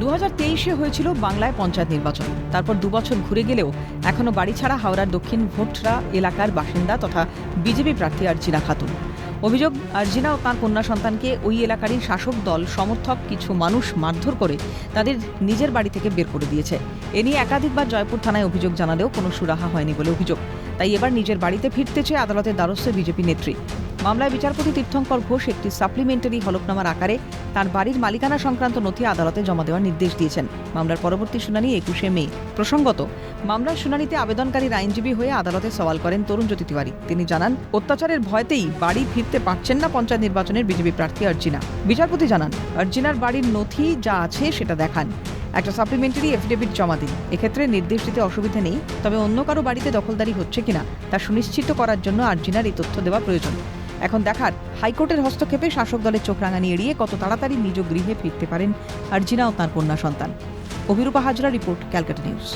দু হাজার হয়েছিল বাংলায় পঞ্চায়েত নির্বাচন। তারপর দুবছর ঘুরে গেলেও এখনও বাড়ি ছাড়া হাওড়ার দক্ষিণ ভোটরা এলাকার বাসিন্দা তথা বিজেপি প্রার্থী আর্জিনা খাতুন। অভিযোগ, আর্জিনা ও তাঁর কন্যা সন্তানকে ওই এলাকারই শাসক দল, সমর্থক কিছু মানুষ মারধর করে তাদের নিজের বাড়ি থেকে বের করে দিয়েছে। এ নিয়ে একাধিকবার জয়পুর থানায় অভিযোগ জানালেও কোনো সুরাহা হয়নি বলে অভিযোগ। তাই এবার নিজের বাড়িতে ফিরতে চেয়ে আদালতের দ্বারস্থ বিজেপি নেত্রী। মামলায় বিচারপতি তীর্থঙ্কর ঘোষ একটি সাপ্লিমেন্টারি হলফনামার আকারে তার বাড়ির মালিকানা সংক্রান্ত নথি আদালতে জমা দেওয়ার নির্দেশ দিয়েছেন। মামলার পরবর্তী শুনানি একুশে মে। প্রসঙ্গত, মামলার শুনানিতে আবেদনকারীর আইনজীবী হয়ে আদালতে সওয়াল করেন তরুণ জ্যোতি তিওয়ারি। তিনি জানান, অত্যাচারের ভয়তেই বাড়ি ফিরতে পারছেন না পঞ্চায়েত নির্বাচনের বিজেপি প্রার্থী আর্জিনা বিচারপতি জানান আর্জিনার বাড়ির নথি যা আছে সেটা দেখান। একটা সাপ্লিমেন্টারি এফিডেভিট জমা দিন। এক্ষেত্রে নির্দেশ দিতে অসুবিধা নেই, তবে অন্য কারও বাড়িতে দখলদারি হচ্ছে কিনা তা সুনিশ্চিত করার জন্য আর্জিনার এই তথ্য দেওয়া প্রয়োজন। এখন দেখার, হাইকোর্টের হস্তক্ষেপে শাসক দলের চোখ রাঙানি এড়িয়ে কত তাড়াতাড়ি নিজ গৃহে ফিরতে পারেন আর্জিনা ও তাঁর কন্যা সন্তান। Abhirupa Hazra report, Calcutta news.